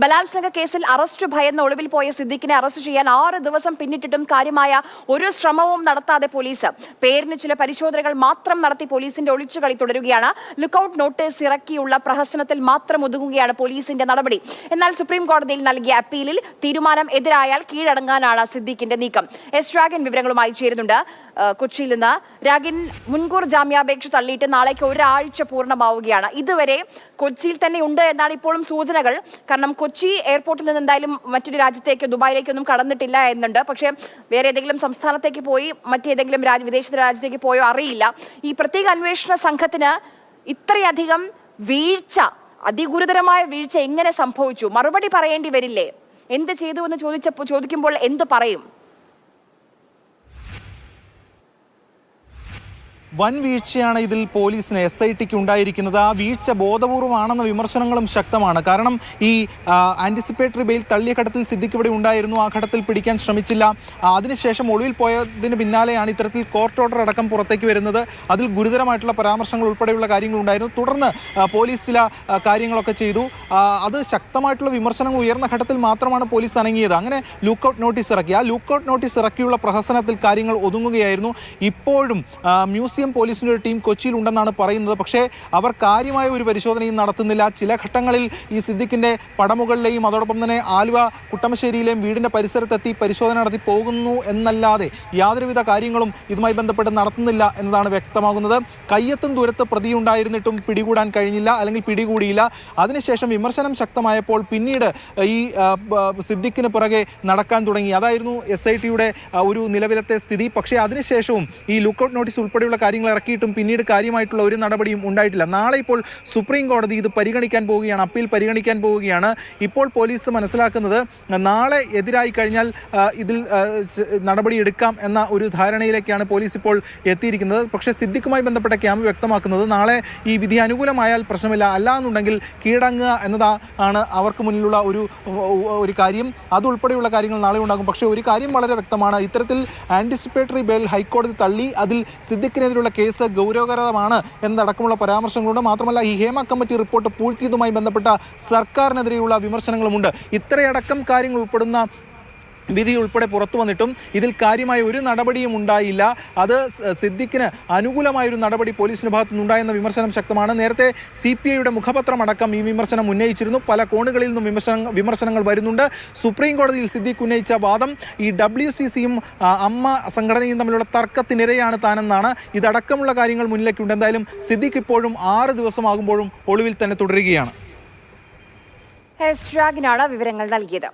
ബലാത്സംഗ കേസിൽ അറസ്റ്റ് ഭയന്ന് ഒളിവിൽ പോയ സിദ്ദിഖിനെ അറസ്റ്റ് ചെയ്യാൻ ആറ് ദിവസം പിന്നിട്ടിട്ടും കാര്യമായ ഒരു ശ്രമവും നടത്താതെ പോലീസ്. പേരിന് ചില പരിശോധനകൾ മാത്രം നടത്തി പോലീസിന്റെ ഒളിച്ചുകളി തുടരുകയാണ്. ലുക്കൌട്ട് നോട്ടീസ് ഇറക്കിയുള്ള പ്രഹസനത്തിൽ മാത്രം ഒതുങ്ങുകയാണ് പോലീസിന്റെ നടപടി. എന്നാൽ സുപ്രീം കോടതിയിൽ നൽകിയ അപ്പീലിൽ തീരുമാനം എതിരായാൽ കീഴടങ്ങാനാണ് സിദ്ദിഖിന്റെ നീക്കം. എസ് രാഗൻ വിവരങ്ങളുമായി ചേരുന്നുണ്ട്. കൊച്ചിയിൽ നിന്ന് രാഗിൻ മുൻകൂർ ജാമ്യാപേക്ഷ തള്ളിയിട്ട് നാളേക്ക് ഒരാഴ്ച പൂർണമാവുകയാണ്. ഇതുവരെ കൊച്ചിയിൽ തന്നെ ഉണ്ട് എന്നാണ് ഇപ്പോഴും സൂചനകൾ. കാരണം കൊച്ചി എയർപോർട്ടിൽ നിന്ന് എന്തായാലും മറ്റൊരു രാജ്യത്തേക്ക് ദുബായിലേക്കൊന്നും കടന്നിട്ടില്ല എന്നുണ്ട്. പക്ഷേ വേറെ ഏതെങ്കിലും സംസ്ഥാനത്തേക്ക് പോയി മറ്റേതെങ്കിലും രാജ്യ വിദേശ രാജ്യത്തേക്ക് പോയോ അറിയില്ല. ഈ പ്രത്യേക അന്വേഷണ സംഘത്തിന് ഇത്രയധികം വീഴ്ച അതിഗുരുതരമായ വീഴ്ച എങ്ങനെ സംഭവിച്ചു? മറുപടി പറയേണ്ടി വരില്ലേ? എന്ത് ചെയ്തു എന്ന് ചോദിച്ചപ്പോൾ ചോദിക്കുമ്പോൾ എന്ത് പറയും? വൻ വീഴ്ചയാണ് ഇതിൽ പോലീസിന് എസ് ഐ ടിക്ക് ഉണ്ടായിരിക്കുന്നത്. ആ വീഴ്ച ബോധപൂർവമാണെന്ന വിമർശനങ്ങളും ശക്തമാണ്. കാരണം ഈ ആന്റിസിപ്പേറ്ററി ബെയിൽ തള്ളിയ ഘട്ടത്തിൽ സിദ്ധിക്ക് ഇവിടെ ഉണ്ടായിരുന്നു. ആ ഘട്ടത്തിൽ പിടിക്കാൻ ശ്രമിച്ചില്ല. അതിനുശേഷം ഒളിവിൽ പോയതിന് പിന്നാലെയാണ് ഇത്തരത്തിൽ കോർട്ട് ഓർഡർ അടക്കം പുറത്തേക്ക് വരുന്നത്. അതിൽ ഗുരുതരമായിട്ടുള്ള പരാമർശങ്ങൾ ഉൾപ്പെടെയുള്ള കാര്യങ്ങളുണ്ടായിരുന്നു തുടർന്ന് പോലീസ് ചില കാര്യങ്ങളൊക്കെ ചെയ്തു. അത് ശക്തമായിട്ടുള്ള വിമർശനങ്ങൾ ഉയർന്ന ഘട്ടത്തിൽ മാത്രമാണ് പോലീസ് അനങ്ങിയത്. അങ്ങനെ ലൂക്കൌട്ട് നോട്ടീസ് ഇറക്കി. ആ ലൂക്കൌട്ട് നോട്ടീസ് ഇറക്കിയുള്ള പ്രഹസനത്തിൽ കാര്യങ്ങൾ ഒതുങ്ങുകയായിരുന്നു. ഇപ്പോഴും ആ, എം പോലീസിന്റെ ഒരു ടീം കൊച്ചിയിൽ ഉണ്ടെന്നാണ് പറയുന്നത്. പക്ഷേ അവർ കാര്യമായ ഒരു പരിശോധനയും നടത്തുന്നില്ല. ചില ഘട്ടങ്ങളിൽ ഈ സിദ്ദിഖിന്റെ പടമുകളിലെയും അതോടൊപ്പം തന്നെ ആലുവ കുട്ടമശ്ശേരിയിലെയും വീടിന്റെ പരിസരത്തെത്തി പരിശോധന നടത്തി പോകുന്നു എന്നല്ലാതെ യാതൊരുവിധ കാര്യങ്ങളും ഇതുമായി ബന്ധപ്പെട്ട് നടത്തുന്നില്ല എന്നതാണ് വ്യക്തമാകുന്നത്. കയ്യെത്തും ദൂരത്ത് പ്രതിയുണ്ടായിരുന്നിട്ടും പിടികൂടാൻ കഴിഞ്ഞില്ല അല്ലെങ്കിൽ പിടികൂടിയില്ല. അതിനുശേഷം വിമർശനം ശക്തമായപ്പോൾ പിന്നീട് ഈ സിദ്ദിഖിന് പുറകെ നടക്കാൻ തുടങ്ങി. അതായിരുന്നു എസ് ഐ ടിയുടെ ഒരു നിലവിലത്തെ സ്ഥിതി. പക്ഷേ അതിനുശേഷവും ഈ ലുക്കൌട്ട് നോട്ടീസ് ഉൾപ്പെടെയുള്ള കാര്യങ്ങൾ ഇറക്കിയിട്ടും പിന്നീട് കാര്യമായിട്ടുള്ള ഒരു നടപടിയും ഉണ്ടായിട്ടില്ല. നാളെ ഇപ്പോൾ സുപ്രീം കോടതി ഇത് പരിഗണിക്കാൻ പോവുകയാണ് അപ്പീൽ പരിഗണിക്കാൻ പോവുകയാണ്. ഇപ്പോൾ പോലീസ് മനസ്സിലാക്കുന്നത് നാളെ എതിരായി കഴിഞ്ഞാൽ ഇതിൽ നടപടിയെടുക്കാം എന്ന ഒരു ധാരണയിലേക്കാണ് പോലീസ് ഇപ്പോൾ എത്തിയിരിക്കുന്നത്. പക്ഷേ സിദ്ദിഖുമായി ബന്ധപ്പെട്ട ക്യാമ്പ് വ്യക്തമാക്കുന്നത് നാളെ ഈ വിധി അനുകൂലമായാൽ പ്രശ്നമില്ല അല്ല എന്നുണ്ടെങ്കിൽ കീഴടങ്ങുക എന്നതാ ആണ് അവർക്ക് മുന്നിലുള്ള ഒരു ഒരു കാര്യം. അതുൾപ്പെടെയുള്ള കാര്യങ്ങൾ നാളെ ഉണ്ടാകും. പക്ഷേ ഒരു കാര്യം വളരെ വ്യക്തമാണ് ഇത്തരത്തിൽ ആന്റിസിപ്പേറ്ററി ബെയിൽ ഹൈക്കോടതി തള്ളി അതിൽ സിദ്ദിഖിനെതിരെയുള്ള കേസ് ഗൗരവകരമാണ് എന്നടക്കമുള്ള പരാമർശങ്ങളുണ്ട്. മാത്രമല്ല ഈ ഹേമ കമ്മിറ്റി റിപ്പോർട്ട് പൂഴ്ത്തിയതുമായി ബന്ധപ്പെട്ട സർക്കാരിനെതിരെയുള്ള വിമർശനങ്ങളുമുണ്ട്. ഇത്രയടക്കം കാര്യങ്ങൾ ഉൾപ്പെടുന്ന വിധി ഉൾപ്പെടെ പുറത്തു വന്നിട്ടും ഇതിൽ കാര്യമായ ഒരു നടപടിയും ഉണ്ടായില്ല. അത് സിദ്ദിഖിന് അനുകൂലമായൊരു നടപടി പോലീസിന് ഭാഗത്തു നിന്നുണ്ടായെന്ന വിമർശനം ശക്തമാണ്. നേരത്തെ സി പി ഐയുടെ മുഖപത്രമടക്കം ഈ വിമർശനം ഉന്നയിച്ചിരുന്നു. പല കോണുകളിൽ നിന്നും വിമർശന വിമർശനങ്ങൾ വരുന്നുണ്ട്. സുപ്രീം കോടതിയിൽ സിദ്ദിഖ് ഉന്നയിച്ച വാദം ഈ ഡബ്ല്യു സി സിയും അമ്മ സംഘടനയും തമ്മിലുള്ള തർക്കത്തിനിരയാണ് താനെന്നാണ്. ഇതടക്കമുള്ള കാര്യങ്ങൾ മുന്നിലേക്കുണ്ട്. എന്തായാലും സിദ്ദിഖ് ഇപ്പോഴും ആറ് ദിവസമാകുമ്പോഴും ഒളിവിൽ തന്നെ തുടരുകയാണ്. വിവരങ്ങൾ നൽകിയത്.